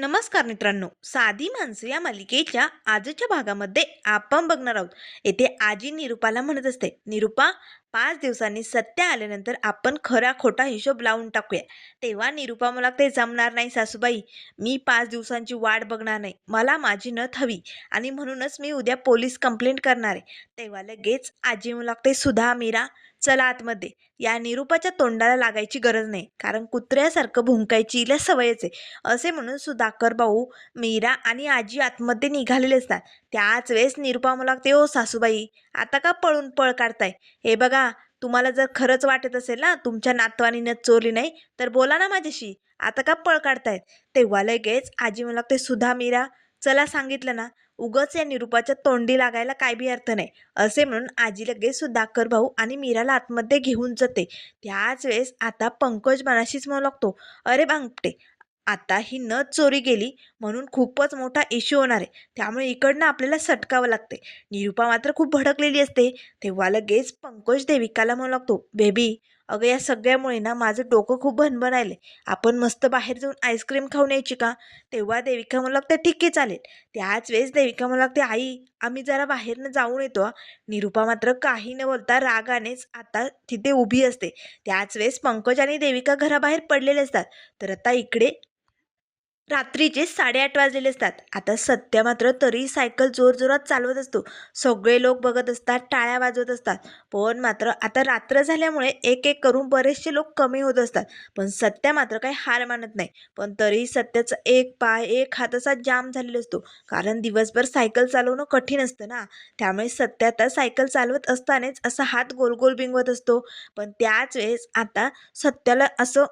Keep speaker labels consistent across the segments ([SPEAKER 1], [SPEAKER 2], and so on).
[SPEAKER 1] नमस्कार मित्रांनो. साधी माणसं या मालिकेच्या आजच्या भागामध्ये आपण बघणार आहोत. येथे आजी निरुपाला म्हणत असते निरुपा पाच दिवसांनी सत्य आल्यानंतर आपण खरा खोटा हिशोब लावून टाकूया. तेव्हा निरुपा मला ते जमणार नाही सासूबाई. मी पाच दिवसांची वाट बघणार नाही. मला माझी नथ हवी आणि म्हणूनच मी उद्या पोलीस कंप्लेंट करणार आहे. तेव्हा लगेच आजी मला लागते सुधा मीरा चला आतमध्ये. या निरूपाच्या तोंडाला लागायची गरज नाही. कारण कुत्र्यासारखं भुंकायची इला सवयच आहे. असे म्हणून सुधाकर भाऊ मीरा आणि आजी आतमध्ये निघालेले असतात. त्याच वेळेस निरुपा मला लागते ओ सासूबाई आता का पळून पळ काढताय? हे बघा तुम्हाला जर खरंच वाटत असेल ना तुमच्या नातवानीनं चोरली नाही तर बोला ना माझ्याशी. आता का पळ काढतायत? तेव्हा लगेच आजी मला लागते सुधा मीरा चला सांगितलं ना उगच या निरुपाच्या तोंडी लागायला काय बी अर्थ नाही. असे म्हणून आजी लगेच सुधाकर भाऊ आणि मीराला आतमध्ये घेऊन जाते. त्याच वेळेस आता पंकज मनाशीच म्हणू लागतो अरे बांगटे आता ही नथ चोरी गेली म्हणून खूपच मोठा इश्यू होणार आहे. त्यामुळे इकडनं आपल्याला सटकावं लागते. निरुपा मात्र खूप भडकलेली असते. तेव्हा लगेच पंकज देविकाला म्हणू लागतो बेबी अगं या सगळ्यामुळे ना माझं डोकं खूप भनभनायले आपण मस्त बाहेर जाऊन आईस्क्रीम खाऊन यायची का? तेव्हा देविका मला लागते ठीक आहे चालेल. त्याच वेळेस देविका मला लागते आई आम्ही जरा बाहेरनं जाऊन येतो हा." निरुपा मात्र काही न बोलता रागानेच आता तिथे उभी असते. त्याच वेळेस पंकज आणि देविका घराबाहेर पडलेले असतात. तर आता इकडे रात्रीचे साडेआठ वाजलेले असतात. आता सत्य मात्र तरी सायकल जोरजोरात चालवत असतो. सगळे लोक बघत असतात टाळ्या वाजवत असतात. पण मात्र आता रात्र झाल्यामुळे एक एक करून बरेचसे लोक कमी होत असतात. पण सत्य मात्र काही हार मानत नाही. पण तरी सत्याचा एक पाय एक हात असा जाम झालेला असतो. कारण दिवसभर सायकल चालवणं कठीण असतं ना. त्यामुळे सत्य आता सायकल चालवत असतानाच असा हात गोल गोल बिंगवत असतो. पण त्याच वेळेस आता सत्याला असं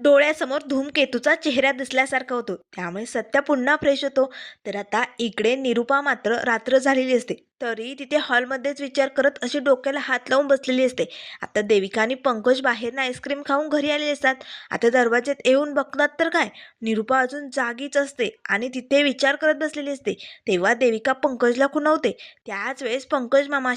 [SPEAKER 1] डोळ्यासमोर धूमकेतूचा चेहरा दिसल्यासारखा होतो. त्यामुळे सत्या पुन्हा फ्रेश होतो. तर आता इकडे निरुपा मात्र रात्र झालेली असते. तरी तिथे हॉलमध्येच विचार करत अशी डोक्याला हात लावून बसलेली असते. आता देविका आणि पंकज बाहेरनं आईस्क्रीम खाऊन घरी आलेले असतात. आता दरवाज्यात येऊन बघतात तर काय? निरुपा अजून जागीच असते आणि तिथे विचार करत बसलेली असते. तेव्हा देविका पंकजला खुणवते. त्याच वेळेस पंकज मामा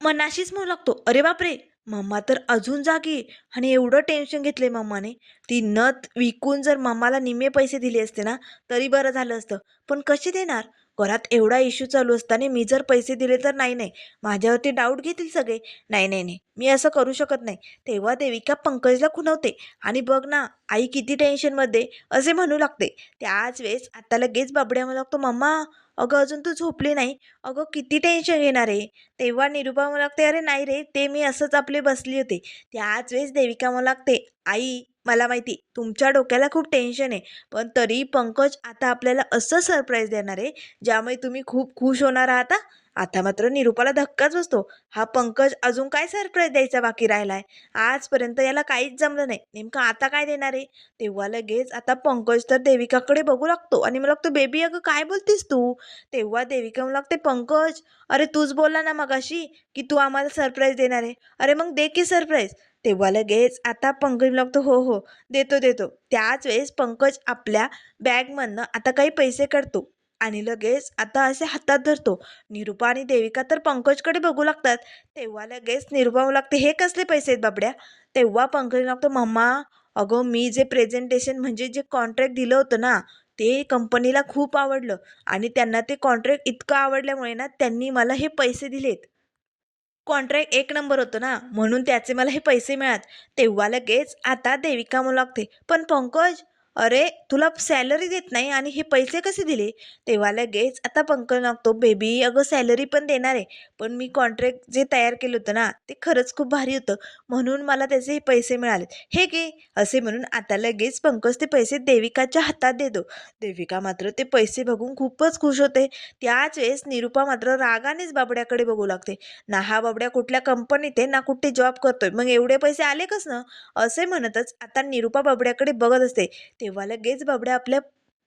[SPEAKER 1] मनाशीच म्हणू लागतो. अरे बापरे! मम्मा तर अजून जागी आणि एवढं टेन्शन घेतलंय मम्माने ती नथ विकून जर मम्माला निम्मे पैसे दिले असते ना तरी बरं झालं असतं. पण कसे देणार? घरात एवढा इश्यू चालू असताना मी जर पैसे दिले तर नाही नाही. माझ्यावरती डाऊट घेतील सगळे. नाही नाही नाही. मी असं करू शकत नाही. तेव्हा देविका पंकजला खुणवते. आणि बघ ना आई किती टेन्शनमध्ये असे म्हणू लागते. त्याच वेळेस आता लगेच बाबड्या म्हणू लागतो मम्मा अगं अजून तू झोपली नाही. अगं किती टेन्शन घेणार आहे? तेव्हा निरुपा मला लागते अरे नाही रे ते मी असंच आपले बसली होते. त्याच वेळेस देविका मला लागते आई मला माहिती तुमच्या डोक्याला खूप टेन्शन आहे. पण तरी पंकज आता आपल्याला असं सरप्राईज देणार आहे ज्यामुळे तुम्ही खूप खुश होणार आहात आता मात्र निरुपाला धक्काच बसतो. हा पंकज अजून काय सरप्राईज द्यायचा बाकी राहिलाय? आजपर्यंत याला काहीच जमलं नाही. नेमकं आता काय देणार आहे? तेव्हा लगेच आता पंकज तर देविकाकडे बघू लागतो. आणि मला लागतो बेबी अगं काय बोलतीस तू? तेव्हा देविका म्हणू लागते पंकज अरे तूच बोलला ना मगाशी की तू आम्हाला सरप्राईज देणार आहे. अरे मग दे की सरप्राईज तेव्हा लगेच आता पंकज लागतो हो हो देतो देतो. त्याच वेळेस पंकज आपल्या बॅगमधनं आता काही पैसे काढतो. आणि लगेच आता असे हातात धरतो. निरुपा आणि देविका तर पंकजकडे बघू लागतात. तेव्हा लगेच निरुपा लागते हे कसले पैसे आहेत बाबड्या? तेव्हा पंकज लागतो मम्मा अगं मी जे प्रेझेंटेशन म्हणजे जे कॉन्ट्रॅक्ट दिलं होतं ना ते कंपनीला खूप आवडलं. आणि त्यांना ते कॉन्ट्रॅक्ट इतकं आवडल्यामुळे ना त्यांनी मला हे पैसे दिलेत. कॉन्ट्रॅक्ट एक नंबर होतं ना म्हणून त्याचे मला हे पैसे मिळात. तेव्हा लगेच आता देविका म्हणू लागते पण पंकज अरे तुला सॅलरी देत नाही आणि हे पैसे कसे दिले? तेव्हा लगेच आता पंकज लागतो बेबी अगं सॅलरी पण देणार आहे पण मी कॉन्ट्रॅक्ट जे तयार केलं होतं ना ते खरंच खूप भारी होतं म्हणून मला त्याचे हे पैसे मिळाले हे घे असे म्हणून आता लगेच पंकज ते पैसे देविकाच्या हातात देतो. देविका मात्र ते पैसे बघून खूपच खुश होते. त्याच वेळेस निरुपा मात्र रागानेच बाबड्याकडे बघू लागते. ना हा बाबड्या कुठल्या कंपनीत आहे ना कुठे जॉब करतोय मग एवढे पैसे आले कस ना? असे म्हणतच आता निरुपा बाबड्याकडे बघत असते. तेव्हा लगेच बाबड्या आपल्या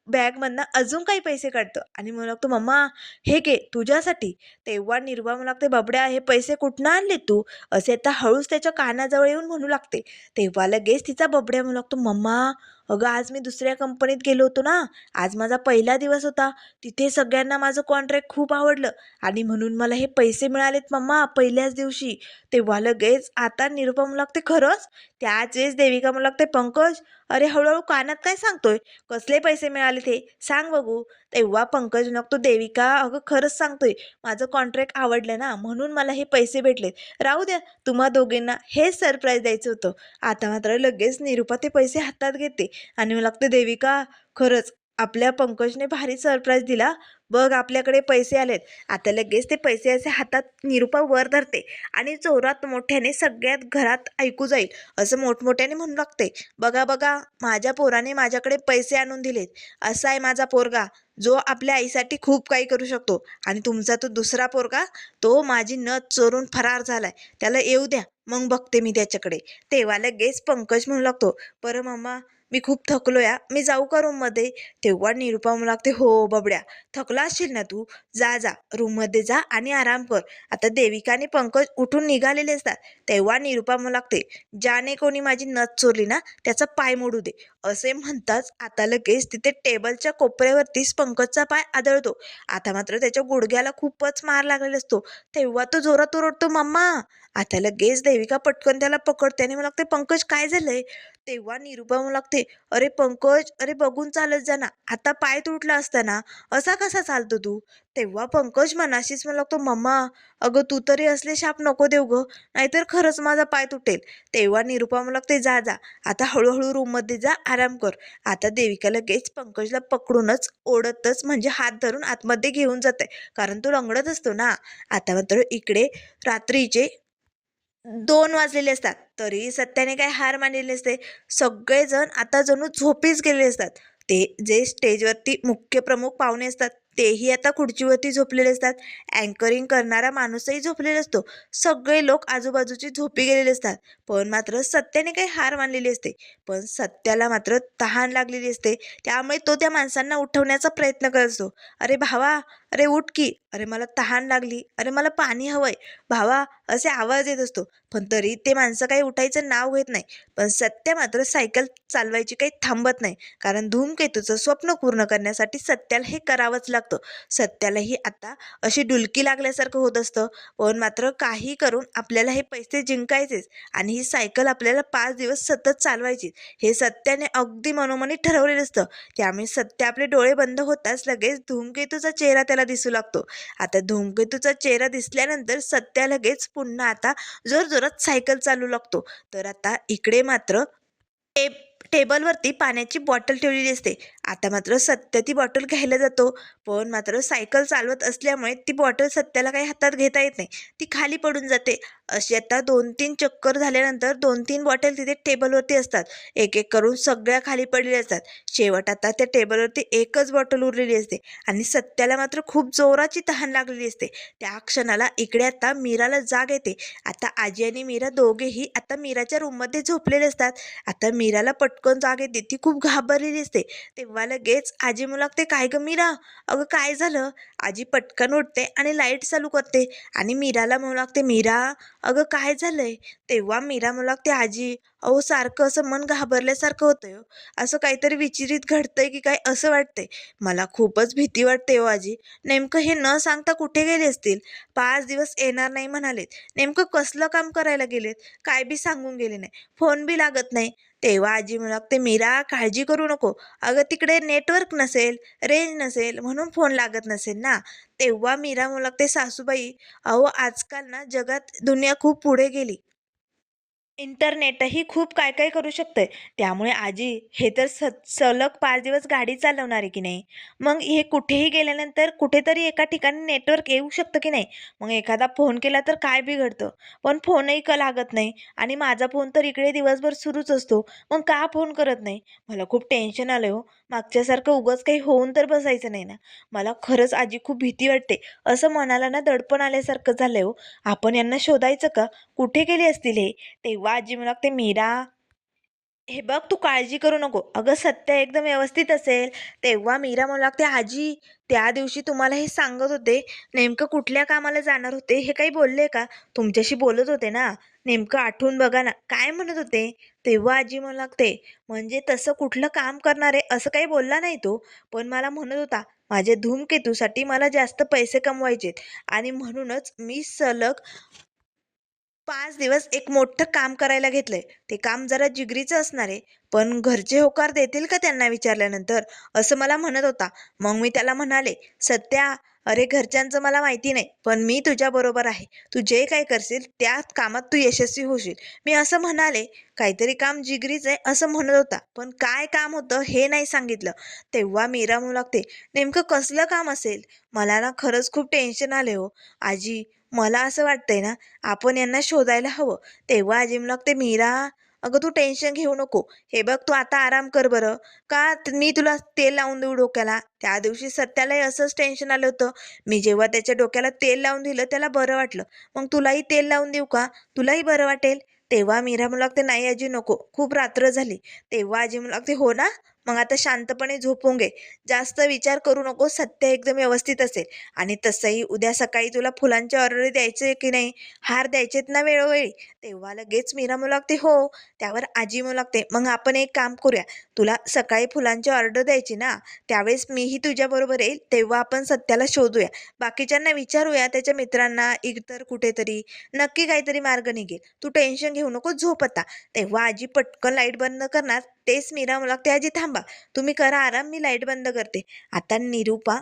[SPEAKER 1] बॅगमधनं अजून काही पैसे काढतो. आणि म्हणू लागतो मम्मा हे घे तुझ्यासाठी. तेव्हा निर्वा म्हणू लागते बाबड्या हे पैसे कुठनं आणले तू? असे आता हळूच त्याच्या कानाजवळ येऊन म्हणू लागते. तेव्हा लगेच तिचा बबड्या म्हणू लागतो मम्मा अगं आज मी दुसऱ्या कंपनीत गेलो होतो ना. आज माझा पहिला दिवस होता. तिथे सगळ्यांना माझं कॉन्ट्रॅक्ट खूप आवडलं. आणि म्हणून मला हे पैसे मिळालेत मम्मा पहिल्याच दिवशी. तेव्हा लगेच आता निरुपा मला लागते खरंच? त्याच वेळेस देविका मला लागते पंकज अरे हळूहळू कानात काय सांगतोय? कसले पैसे मिळाले ते सांग बघू. तेव्हा पंकज लागतो देविका अगं खरंच सांगतोय माझं कॉन्ट्रॅक्ट आवडलं ना म्हणून मला हे पैसे भेटलेत. राहू द्या तुम्हा दोघींना हेच सरप्राईज द्यायचं होतं. आता मात्र लगेच निरुपा ते पैसे हातात घेते आणि मला लागतं देविका खरंच आपल्या पंकजने भारी सरप्राईज दिला. बघ आपल्याकडे पैसे आलेत. आता लगेच ते पैसे असे हातात निरुपा वर धरते आणि जोरात मोठ्याने सगळ्यात घरात ऐकू जाईल. असं मोठमोठ्याने म्हणू लागते. बघा बघा माझ्या पोराने माझ्याकडे पैसे आणून दिलेत. असा आहे माझा पोरगा. जो आपल्या आईसाठी खूप काही करू शकतो. आणि तुमचा तो दुसरा पोरगा तो माझी नथ चोरून फरार झालाय. त्याला येऊ द्या. मग बघते मी त्याच्याकडे. तेव्हा लगेच पंकज म्हणू लागतो. बरं मम्मा मी खूप थकलो या मी जाऊ का रूममध्ये तेव्हा निरुपा म्हणू लागते हो बबड्या थकला असशील ना तू? जा जा रूममध्ये जा आणि आराम कर. आता देविका आणि पंकज उठून निघालेले असतात. तेव्हा निरुपा म्हणू लागते ज्याने कोणी माझी नथ चोरली ना त्याचा पाय मोडू दे. असे म्हणताच आता लगेच तिथे टेबलच्या कोपऱ्यावरतीच पंकजचा पाय आदळतो. आता मात्र त्याच्या गुडघ्याला खूपच मार लागलेला असतो. तेव्हा तो जोरात ओरडतो मम्मा. आता लगेच देविका पटकन त्याला पकडते आणि मला लागते पंकज काय झालंय? तेव्हा निरुपा म्हणू लागते अरे पंकज अरे बघून चालत जा ना आता पाय तुटला असताना असा कसा चालतो तू? तेव्हा पंकज मनाशीच मला लागतो मम्मा अगं तू तरी असले शाप नको देऊ ग नाहीतर खरंच माझा पाय तुटेल. तेव्हा निरुपा म्हणू लागते जा जा आता हळूहळू रूममध्ये जा आराम कर. आता देविका लगेच पंकजला पकडूनच ओढतच म्हणजे हात धरून आतमध्ये घेऊन जाते कारण तो रंगडत असतो ना. आता मात्र इकडे रात्रीचे दोन वाजलेले असतात. तरी सत्याने काय हार मानलेले असते? सगळेजण आता जणू झोपीच गेलेले असतात. ते जे स्टेजवरती मुख्य प्रमुख पाहुणे असतात तेही आता खुर्चीवरती झोपलेले असतात. अँकरिंग करणारा माणूसही झोपलेला असतो. सगळे लोक आजूबाजूची झोपी गेलेले असतात. पण मात्र सत्याने काही हार मानलेली असते. पण सत्याला मात्र तहान लागलेली असते. त्यामुळे तो त्या माणसांना उठवण्याचा प्रयत्न करत असतो. अरे भावा अरे उठ की. अरे मला तहान लागली. अरे मला पाणी हवंय. भावा असे आवाज येत असतो. पण तरी ते माणसं काही उठायचं नाव घेत नाही. पण सत्य मात्र सायकल चालवायची काही थांबत नाही. कारण धूमकेतूचं स्वप्न पूर्ण करण्यासाठी सत्याला हे करावंच लागतं. सत्यालाही आता अशी डुलकी लागल्यासारखं होत असतं. पण मात्र काही करून आपल्याला हे पैसे जिंकायचेच. आणि ही सायकल आपल्याला पाच दिवस सतत चालवायची हे सत्याने अगदी मनोमनी ठरवलेलं असतं. त्यामुळे सत्य आपले डोळे बंद होताच लगेच धूमकेतूचा चेहरा त्याला दिसू लागतो. आता धूमकेतूचा चेहरा दिसल्यानंतर सत्या लगेच पुन्हा आता जोरजोरात सायकल चालू लागतो. तर आता इकडे मात्र टेप टेबलवरती पाण्याची बॉटल ठेवलेली असते आता मात्र सत्य ती बॉटल घ्यायला जातो. पण मात्र सायकल चालवत असल्यामुळे ती बॉटल सत्याला काही हातात घेता येत नाही. ती खाली पडून जाते. अशी आता दोन तीन चक्कर झाल्यानंतर दोन तीन बॉटल तिथे टेबलवरती असतात. एक एक करून सगळ्या खाली पडलेल्या असतात. शेवट आता त्या टेबलवरती एकच बॉटल उरलेली असते आणि सत्याला मात्र खूप जोराची तहान लागलेली असते. त्या क्षणाला इकडे आता मीराला जाग येते. आता आजी आणि मीरा दोघेही आता मीराच्या रूममध्ये झोपलेले असतात. आता मीराला पटकन जाग येते. ती खूप घाबरलेली असते. तेव्हा लगेच आजी म्हणू काय ग मीरा? अगं काय झालं? आजी पटकन उठते आणि लाइट चालू करते आणि मीराला म्हणू लागते मीरा अगं काय झालंय? तेव्हा मीरा म्हणू ते आजी अहो सारखं असं मन घाबरल्यासारखं होतंय हो. असं काहीतरी विचिरित घडतंय की काय असं वाटतंय. मला खूपच भीती वाटते हो आजी. नेमकं हे न सांगता कुठे गेले असतील? पाच दिवस येणार नाही म्हणालेत. नेमकं कसलं काम करायला गेलेत? काय बी सांगून गेले नाही. फोन बी लागत नाही. तेव्हा आजी म्हणते मीरा काळजी करू नको. अगं तिकडे नेटवर्क नसेल रेंज नसेल म्हणून फोन लागत नसेल ना? तेव्हा मीरा म्हणू लागते सासूबाई अहो आजकाल ना जगात दुनिया खूप पुढे गेली. इंटरनेटही खूप काय काय करू शकतंय. त्यामुळे आजी हे तर स सलग पाच दिवस गाडी चालवणार आहे की नाही? मग हे कुठेही गेल्यानंतर कुठेतरी एका ठिकाणी नेटवर्क येऊ शकतं की नाही? मग एखादा फोन केला तर काय बिघडतं? पण फोनही का लागत नाही आणि माझा फोन तर इकडे दिवसभर सुरूच असतो. मग का फोन करत नाही? मला खूप टेन्शन आलं हो. मागच्यासारखं उगाच काही होऊन तर बसायचं नाही ना? मला खरंच आजी खूप भीती वाटते. असं मनाला ना दडपण आल्यासारखं झालंय हो. आपण यांना शोधायचं का? कुठे गेले असतील हे? तेव्हा आजी मला लागते मीरा. हे बघ तू काळजी करू नको. अगं सत्य एकदम व्यवस्थित असेल. तेव्हा मीरा मला लागते आजी त्या दिवशी तुम्हाला हे सांगत होते नेमकं कुठल्या कामाला जाणार होते? हे काही बोलले का? तुमच्याशी बोलत होते ना? नेमकं आठवून बघा ना. काय म्हणत होते? तेव्हा आजी मला लागते म्हणजे तसं कुठलं काम करणार आहे? असं काही बोलला नाही तो. पण मला म्हणत होता माझ्या धूमकेतूसाठी मला जास्त पैसे कमवायचेत. आणि म्हणूनच मी सलग पाच दिवस एक मोठं काम करायला घेतलंय. ते काम जरा जिगरीचं असणार आहे पण घरचे होकार देतील का त्यांना विचारल्यानंतर? असं मला म्हणत होता. मग मी त्याला म्हणाले सत्या अरे घरच्यांचं मला माहिती नाही पण मी तुझ्याबरोबर आहे. तू जे काय करशील त्या कामात तू यशस्वी होशील. मी असं म्हणाले काहीतरी काम जिगरीच आहे असं म्हणत होता. पण काय काम होतं हे नाही सांगितलं. तेव्हा मीरा म्हणू लागते नेमकं कसलं काम असेल? मला ना खरंच खूप टेन्शन आले हो. आजी मला असं वाटतंय ना आपण यांना शोधायला हवं. तेव्हा अजिम म्हणू लागते मीरा अगं तू टेन्शन घेऊ नको. हे बघ तू आता आराम कर बरं. का मी तुला तेल लावून देऊ डोक्याला? त्या दिवशी सत्यालाही असंच टेन्शन आलं होतं. मी जेव्हा त्याच्या डोक्याला तेल लावून दिलं त्याला बरं वाटलं. मग तुलाही तेल लावून देऊ का? तुलाही बरं वाटेल? तेव्हा मीरा म्हणू लागते नाही आजी नको. खूप रात्र झाली. तेव्हा आजी म्हणू लागते हो ना? मग आता शांतपणे झोपून घे. जास्त विचार करू नको सत्य एकदम व्यवस्थित असेल. आणि तसंही उद्या सकाळी तुला फुलांचे ऑर्डर द्यायचे की नाही हार द्यायचेत ना वेळोवेळी? तेव्हा लगेच मीरा म्हणू लागते हो. त्यावर आजी म्हणू लागते मग आपण एक काम करूया. तुला सकाळी फुलांची ऑर्डर द्यायची ना त्यावेळेस मीही तुझ्याबरोबर येईल तेव्हा आपण सत्याला शोधूया. बाकीच्यांना विचारूया त्याच्या मित्रांना इतर कुठेतरी. नक्की काहीतरी मार्ग निघेल. तू टेन्शन घेऊ नको झोप आता. तेव्हा आजी पटकन लाइट बंद करणार तेच मीरा मला लागते आजी थांबा तुम्ही करा आराम मी लाइट बंद करते. आता निरूपा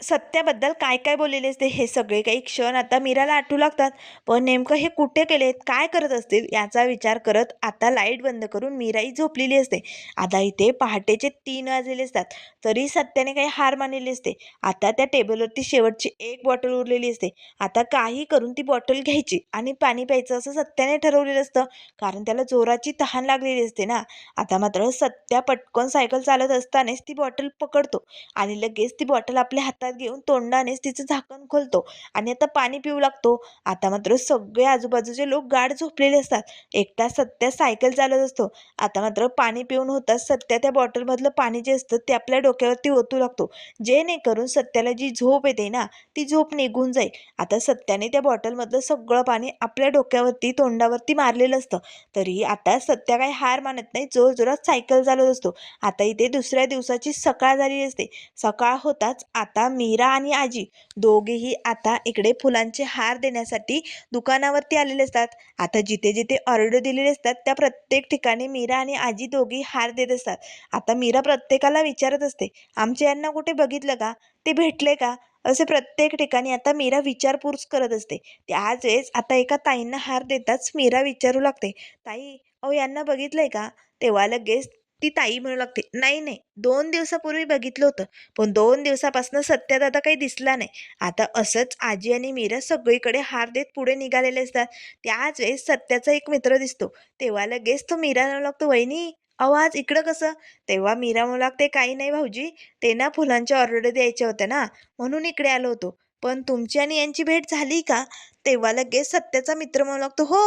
[SPEAKER 1] सत्याबद्दल काय काय बोललेले असते हे सगळे काही क्षण आता मीराला आठवू लागतात. पण नेमकं हे कुठे केलेत काय करत असतील याचा विचार करत आता लाइट बंद करून मीराही झोपलेली असते. आता इथे पहाटेचे तीन वाजलेले असतात. तरी सत्याने काही हार मानलेली असते. आता त्या टेबलवरती शेवटची एक बॉटल उरलेली असते. आता काही करून ती बॉटल घ्यायची आणि पाणी प्यायचं असं सत्याने ठरवलेलं असतं. कारण त्याला जोराची तहान लागलेली असते ना. आता मात्र सत्या पटकन सायकल चालत असतानाच ती बॉटल पकडतो आणि लगेच ती बॉटल आपल्या हातात घेऊन तोंडानेच तिचं झाकण खोलतो आणि आता पाणी पिऊ लागतो. आता मात्र सगळे आजूबाजूचे लोक गाढ झोपलेले असतात. एकटा सत्या सायकल चालत असतो. आता मात्र पाणी पिऊन होताच सत्या त्या बॉटलमधलं पाणी जे असतं ते आपल्या डोक्यावरती ओतू लागतो. जेणेकरून सत्याला जी झोप येते ना ती झोप निघून जाईल. आता सत्याने त्या बॉटलमधलं सगळं पाणी आपल्या डोक्यावरती तोंडावरती मारलेलं असतं. तरी आता सत्या काही हार मानत नाही. जोर जोरात सायकल चालवत असतो. आता इथे दुसऱ्या दिवसाची सकाळ झालेली असते. सकाळ होताच आता मीरा आणि आजी दोघेही आता इकडे फुलांचे हार देण्यासाठी दुकानावरती आलेले असतात. आता जिथे जिथे ऑर्डर दिलेले असतात त्या प्रत्येक ठिकाणी मीरा आणि आजी दोघी हार देत असतात. आता मीरा प्रत्येकाला विचारत असते आमच्या यांना कुठे बघितलं का? ते भेटले का? असे प्रत्येक ठिकाणी आता मीरा विचारपूस करत असते. त्याच वेळेस आता एका ताईंना हार देताच मीरा विचारू लागते ताई अहो यांना बघितलंय का? तेव्हा लगेच ती ताई म्हणू लागते नाही नाही दोन दिवसापूर्वी बघितलं होतं पण दोन दिवसापासून सत्यादादा काही दिसला नाही. आता असंच आजी आणि मीरा सगळीकडे हार देत पुढे निघालेले असतात. त्याच वेळेस सत्याचा एक मित्र दिसतो. तेव्हा लगेच तो मीरा म्हणू लागतो वहिनी आवाज इकडं कसं? तेव्हा मीरा म्हणू लागते काही नाही भाऊजी ते ना फुलांच्या ऑर्डर द्यायच्या होत्या ना म्हणून इकडे आलो होतो. पण तुमची आणि यांची भेट झाली का? तेव्हा लगेच सत्याचा मित्र म्हणू लागतो हो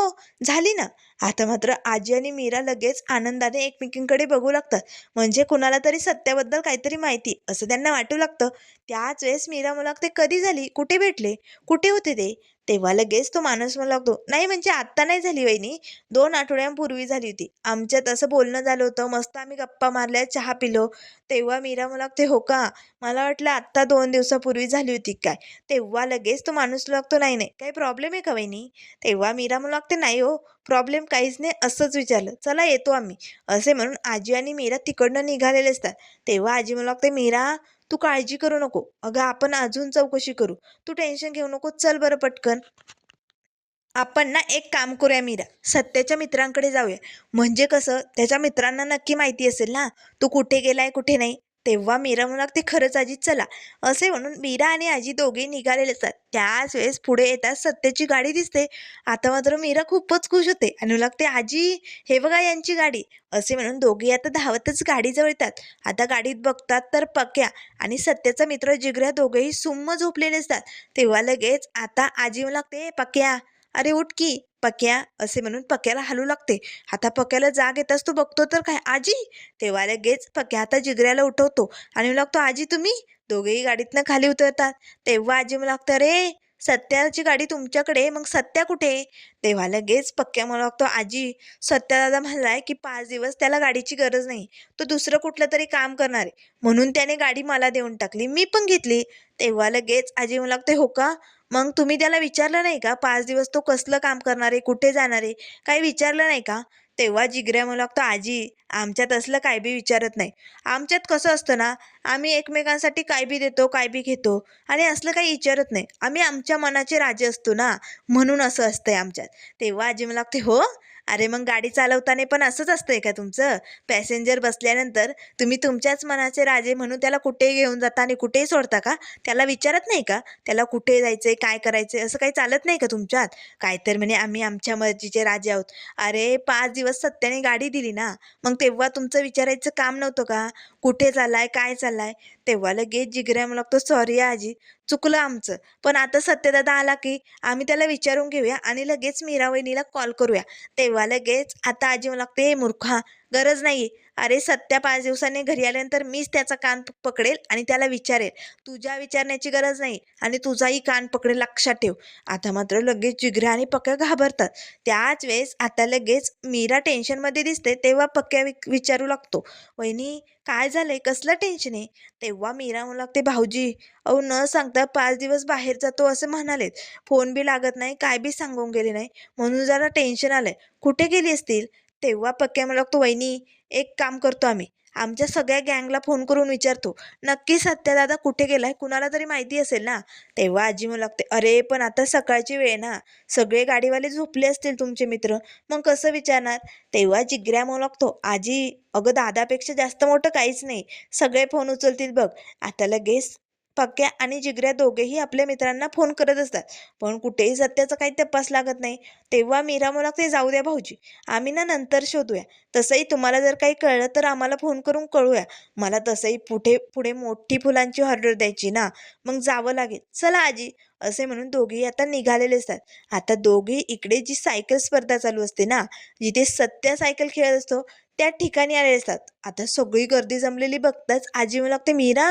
[SPEAKER 1] झाली ना. आता मात्र आजी आणि मीरा लगेच आनंदाने एकमेकींकडे बघू लागतात. म्हणजे कुणाला तरी सत्याबद्दल काहीतरी माहिती असं त्यांना वाटू लागतं. त्याच वेळेस मीरा म्हणू लागते कधी झाली? कुठे भेटले? कुठे होते ते? तेव्हा लगेच तो माणूस म्हणू लागतो नाही म्हणजे आत्ता नाही झाली वहिनी. दोन आठवड्यांपूर्वी झाली होती. आमच्यात असं बोलणं झालं होतं मस्त आम्ही गप्पा मारल्या चहा पिलो. तेव्हा मीरा म्हणू लागते हो का? मला वाटलं आत्ता दोन दिवसापूर्वी झाली होती काय? तेव्हा लगेच तो माणूस लागतो नाही नाही काही प्रॉब्लेम आहे का वहिनी? तेव्हा मीरा म्हणू लागते नाही हो प्रॉब्लेम काहीच नाही असंच विचारलं. चला येतो आम्ही. असे म्हणून आजी आणि मीरा तिकडनं निघालेले असतात. तेव्हा आजी म्हणू लागते मीरा तू काळजी करू नको. अगं आपण अजून चौकशी करू. तू टेन्शन घेऊ नको. चल बरं पटकन. आपण ना एक काम करूया मीरा. सत्याच्या मित्रांकडे जाऊया. म्हणजे कसं? त्याच्या मित्रांना नक्की माहिती असेल ना? तू कुठे गेलाय कुठे नाही? तेव्हा मीरा म्हणू लागते खरंच आजी चला. असे म्हणून मीरा आणि आजी दोघे निघालेले असतात. त्याच वेळेस पुढे येतात सत्याची गाडी दिसते. आता मात्र मीरा खूपच खुश होते आणि म्हणू लागते आजी हे बघा यांची गाडी. असे म्हणून दोघे आता धावतच गाडीजवळ येतात. आता गाडीत बघतात तर पक्या आणि सत्याचा मित्र जिगऱ्या दोघेही सुम्म झोपलेले असतात. तेव्हा लगेच आता आजी म्हणू लागते पक्या अरे उठ की. पक्या असे म्हणून पक्याला हलू लागते. आता पक्याला जाग येताच तो बघतो तर काय? आजी? तेव्हा लगेच पक्या आता जिगऱ्याला उठवतो आणि लागतो आजी तुम्ही? दोघेही गाडीतनं खाली उतरतात. तेव्हा आजी मला लागतं अरे सत्याची गाडी तुमच्याकडे मग सत्या कुठे तेव्हा लगेच पक्क्या मला लागतो आजी सत्या दादा म्हणलाय की पाच दिवस त्याला गाडीची गरज नाही. तो दुसरं कुठलं तरी काम करणार आहे. म्हणून त्याने गाडी मला देऊन टाकली. मी पण घेतली. तेव्हा लगेच आजी मला लागते हो का? मग तुम्ही त्याला विचारलं नाही का? पाच दिवस तो कसलं काम करणार आहे? कुठे जाणार आहे? काही विचारलं नाही का? तेव्हा जिगऱ्या मला लागतो आजी आमच्यात असलं काय बी विचारत नाही. आमच्यात कसं असतं ना आम्ही एकमेकांसाठी काय बी देतो काय बी घेतो आणि असलं काही विचारत नाही. आम्ही आमच्या मनाचे राजे असतो ना म्हणून असं असतंय आमच्यात. तेव्हा आजी मला लागते हो अरे मग गाडी चालवताना पण असंच असतंय का तुमचं? पॅसेंजर बसल्यानंतर तुम्ही तुमच्याच मनाचे राजे म्हणून त्याला कुठेही घेऊन जाता आणि कुठेही सोडता का? त्याला विचारत नाही का? त्याला कुठे जायचंय काय करायचंय असं काही चालत नाही का तुमच्यात? काय तर म्हणे आम्ही आमच्या मर्जीचे राजे आहोत. अरे पाच दिवस सत्याने गाडी दिली ना मग तेव्हा तुमचं विचारायचं काम नव्हतं का? कुठे चाललाय काय चाललाय? तेव्हा लगेच जिगऱ्या मला लागतो सॉरी आजी चुकलं आमचं. पण आता सत्यदादा आला की आम्ही त्याला विचारून घेऊया आणि लगेच मीरा वहिनीला कॉल करूया. तेव्हा लगेच आता आजी मला लागते हे मूर्खा गरज नाही अरे सत्या पाच दिवसांनी घरी आल्यानंतर मीच त्याचा कान पकडेल आणि त्याला विचारेल. तुझ्या विचारण्याची गरज नाही आणि तुझाही कान पकडेल लक्षात ठेव. आता मात्र लगेच जिगऱ्या आणि पक्या घाबरतात. त्याच वेळेस आता लगेच मीरा टेन्शनमध्ये दिसते तेव्हा पक्या वि- विचारू लागतो. वहिनी काय झालंय? कसलं टेन्शन आहे? तेव्हा मीरा म्हणू लागते भाऊजी अहो न सांगता पाच दिवस बाहेर जातो असं म्हणालेत. फोन बी लागत नाही काय बी सांगून गेले नाही. म्हणून जरा टेन्शन आलंय. कुठे गेली असतील? तेव्हा पक्या मला लागतो वहिनी एक काम करतो आम्ही. आमच्या सगळ्या गँगला फोन करून विचारतो नक्की सत्यादादा कुठे गेलाय? कुणाला तरी माहिती असेल ना? तेव्हा आजी मला लागते अरे पण आता सकाळची वेळ ना. सगळे गाडीवाले झोपले असतील तुमचे मित्र. मग कसं विचारणार? तेव्हा जिग्र्या म्हणू लागतो आजी अगं दादापेक्षा जास्त मोठं काहीच नाही. सगळे फोन उचलतील बघ. आता लगेच पक्या आणि जिगऱ्या दोघेही आपल्या मित्रांना फोन करत असतात. पण कुठेही सत्याचा काही तपास लागत नाही. तेव्हा मीरा मला ते जाऊ द्या भाऊजी आम्ही ना नंतर शोधूया. तसंही तुम्हाला जर काही कळलं तर आम्हाला फोन करून कळूया. मला तसंही पुढे पुढे मोठी फुलांची ऑर्डर द्यायची ना मग जावं लागेल. चला आजी असे म्हणून दोघेही आता निघालेले असतात. आता दोघे इकडे जी सायकल स्पर्धा चालू असते ना जिथे सत्या सायकल खेळत असतो त्या ठिकाणी आलेले असतात. आता सगळी गर्दी जमलेली बघताच आजी म्हणू लागते मीरा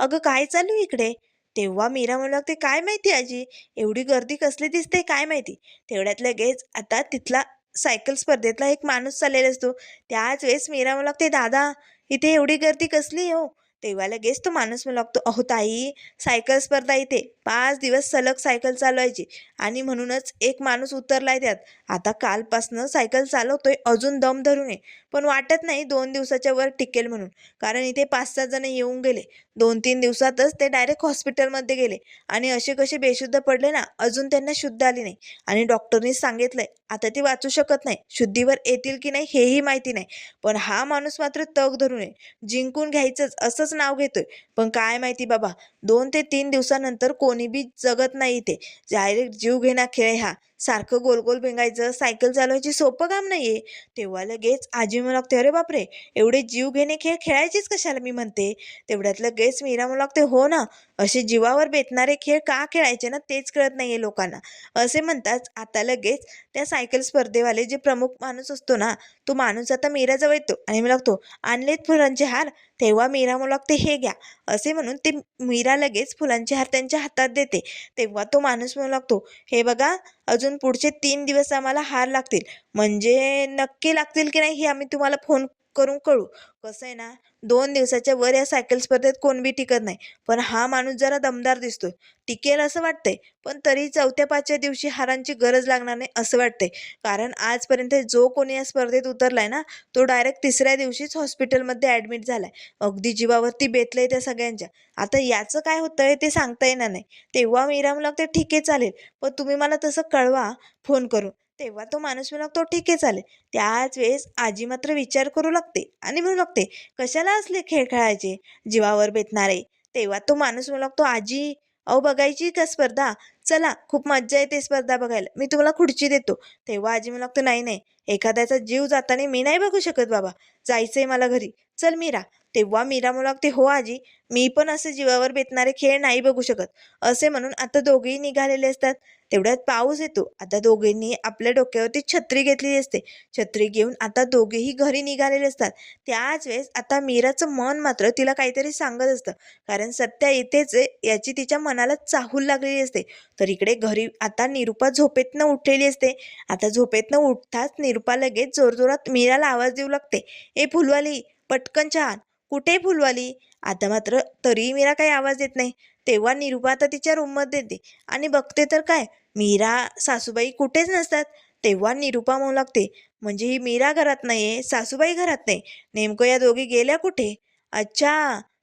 [SPEAKER 1] अगं काय चालू आहे इकडे? तेव्हा मीरा म्हणू लागते काय माहिती आजी? एवढी गर्दी कसली दिसते काय माहिती? तेवढ्यात लगेच आता तिथला सायकल स्पर्धेतला एक माणूस चाललेला असतो. त्याच वेळेस मीरा म्हणू लागते दादा इथे एवढी गर्दी कसली हो? तेव्हा लगेच तो माणूस म्हणू लागतो अहो ताई सायकल स्पर्धा इथे. पाच दिवस सलग सायकल चालवायची आणि म्हणूनच एक माणूस उतरलाय त्यात. आता कालपासनं सायकल चालवतोय अजून दम धरून आहे. पण वाटत नाही दोन दिवसाच्या वर टिकेल म्हणून. कारण इथे पाच सहा जण येऊन गेले. दोन तीन दिवसातच ते डायरेक्ट हॉस्पिटलमध्ये गेले. आणि असे कसे बेशुद्ध पडले ना अजून त्यांना शुद्ध आली नाही. आणि डॉक्टरनी सांगितलंय आता ती वाचू शकत नाही. शुद्धीवर येतील की नाही हेही माहिती नाही. पण हा माणूस मात्र तग धरून आहे. जिंकून घ्यायचंच असंच नाव घेतोय. पण काय माहिती बाबा दोन ते तीन दिवसानंतर कोणी बी जगत नाही इथे. डायरेक्ट जीव घेणा खेळ हा सारखं गोल गोल भिंगायचं सायकल चालवायची सोपं काम नाही आहे तेव्हा लगेच आजी म्हणू लागते अरे बापरे एवढे जीव घेणे खेळ खेळायचेच कशाला? मी म्हणते तेवढ्यात लगेच मीरा म्हणू लागते हो ना असे जीवावर बेतणारे खेळ का खेळायचे ना तेच कळत आहे लोकांना. असे म्हणताच आता लगेच त्या सायकल स्पर्धेवाले जे प्रमुख माणूस असतो ना तो माणूस आता मीराजवळ येतो आणि मी लागतो आणलेत फुलांचे हार तेव्हा मीरा मला लागते हे घ्या. असे म्हणून ते मीरा लगेच फुलांचे हार त्यांच्या हातात देते. तेव्हा तो माणूस म्हणू लागतो हे बघा अजून पुढचे तीन दिवस आम्हाला हार लागतील. म्हणजे नक्की लागतील की नाही हे आम्ही तुम्हाला फोन करून कळू. कसं आहे ना दोन दिवसाच्या वर या सायकल स्पर्धेत कोण बी टिकत नाही. पण हा माणूस जरा दमदार दिसतोय. टिकेल असं वाटतंय पण तरी चौथ्या पाचव्या दिवशी हारांची गरज लागणार नाही असं वाटतंय. कारण आजपर्यंत जो कोणी या स्पर्धेत उतरलाय ना तो डायरेक्ट तिसऱ्या दिवशीच हॉस्पिटलमध्ये ॲडमिट झालाय. अगदी जीवावरती बेतलंय त्या सगळ्यांच्या. आता याचं काय होतंय ते सांगता येणार नाही. तेव्हा मीरामला ते लागते ठीक आहे चालेल. पण तुम्ही मला तसं कळवा फोन करून. तेव्हा तो माणूस म्हणू लागतो ठीक आहे चालेल. त्याच वेळेस आजी मात्र विचार करू लागते आणि म्हणू लागते कशाला असले खेळ खेळायचे? जीवावर बेतणारे. तेव्हा तो माणूस म्हणू लागतो आजी अहो बघायची का स्पर्धा? चला खूप मज्जा येते स्पर्धा बघायला. मी तुम्हाला खुर्ची देतो. तेव्हा आजी म्हणू लागतो नाही नाही. एखाद्याचा जीव जाताना मी नाही बघू शकत बाबा. जायचं आहे मला घरी. चल मीरा. तेव्हा मीरा म्हणू लागते हो आजी. मी पण असे जीवावर बेतणारे खेळ नाही बघू शकत. असे म्हणून आता दोघेही निघालेले असतात. तेवढ्यात पाऊस येतो. आता दोघींनी आपल्या डोक्यावरती छत्री घेतलेली असते. छत्री घेऊन आता दोघेही घरी निघालेले असतात. त्याच वेळेस आता मीराचं मन मात्र तिला काहीतरी सांगत असतं. कारण सत्या इथेच याची तिच्या मनाला चाहूल लागलेली असते. तर इकडे घरी आता निरुपा झोपेतनं उठलेली असते. आता झोपेतनं उठताच निरुपा लगेच जोरजोरात मीराला आवाज देऊ लागते. ए फुलवाली पटकन छान. कुठे फुलवाली? आता मात्र तरीही मीरा काही आवाज देत नाही. तेव्हा निरुपा आता तिच्या रूममध्ये येते. आणि बघते तर काय? मीरा सासूबाई कुठेच नसतात. तेव्हा निरुपा म्हणू लागते म्हणजे ही मीरा घरात नाही आहे सासूबाई घरात नाही. नेमकं या दोघी गेल्या कुठे? अच्छा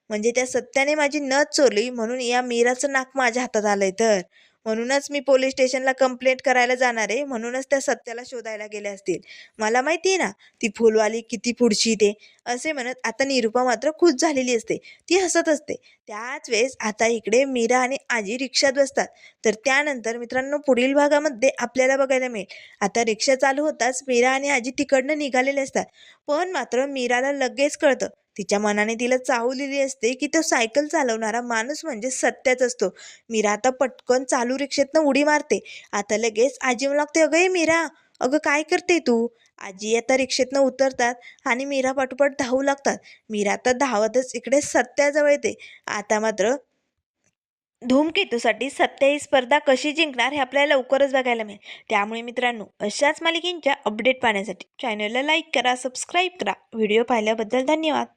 [SPEAKER 1] म्हणजे त्या सत्याने माझी नथ चोरली म्हणून या मीराचं नाक माझ्या हातात आलंय तर. म्हणूनच मी पोलीस स्टेशनला कंप्लेंट करायला जाणार आहे. म्हणूनच त्या सत्याला शोधायला गेल्या असतील. मला माहिती आहे ना ती फुलवाली किती पुढची ते. असे म्हणत आता निरुपा मात्र खुश झालेली असते. ती हसत असते. त्याच वेळेस आता इकडे मीरा आणि आजी रिक्षात बसतात. तर त्यानंतर मित्रांनो पुढील भागामध्ये आपल्याला बघायला मिळेल. आता रिक्षा चालू होताच मीरा आणि आजी तिकडनं निघालेले असतात. पण मात्र मीराला लगेच कळतं. तिच्या मनाने तिला चाहूलेली असते की तो सायकल चालवणारा माणूस म्हणजे सत्याच असतो. मीरा आता पटकन चालू रिक्षेतनं उडी मारते. आता लगेच आजी लागते अगं मीरा. अगं काय करते तू? आजी आता रिक्षेतनं उतरतात आणि मीरा पाठोपाठ धावू लागतात. मीरा आता धावतच इकडे सत्याजवळ येते. आता मात्र धूमकेतूसाठी सत्या ही स्पर्धा कशी जिंकणार हे आपल्याला लवकरच बघायला मिळेल. त्यामुळे मित्रांनो अशाच मालिकेंच्या अपडेट पाहण्यासाठी चॅनलला लाईक करा सबस्क्राईब करा. व्हिडिओ पाहिल्याबद्दल धन्यवाद.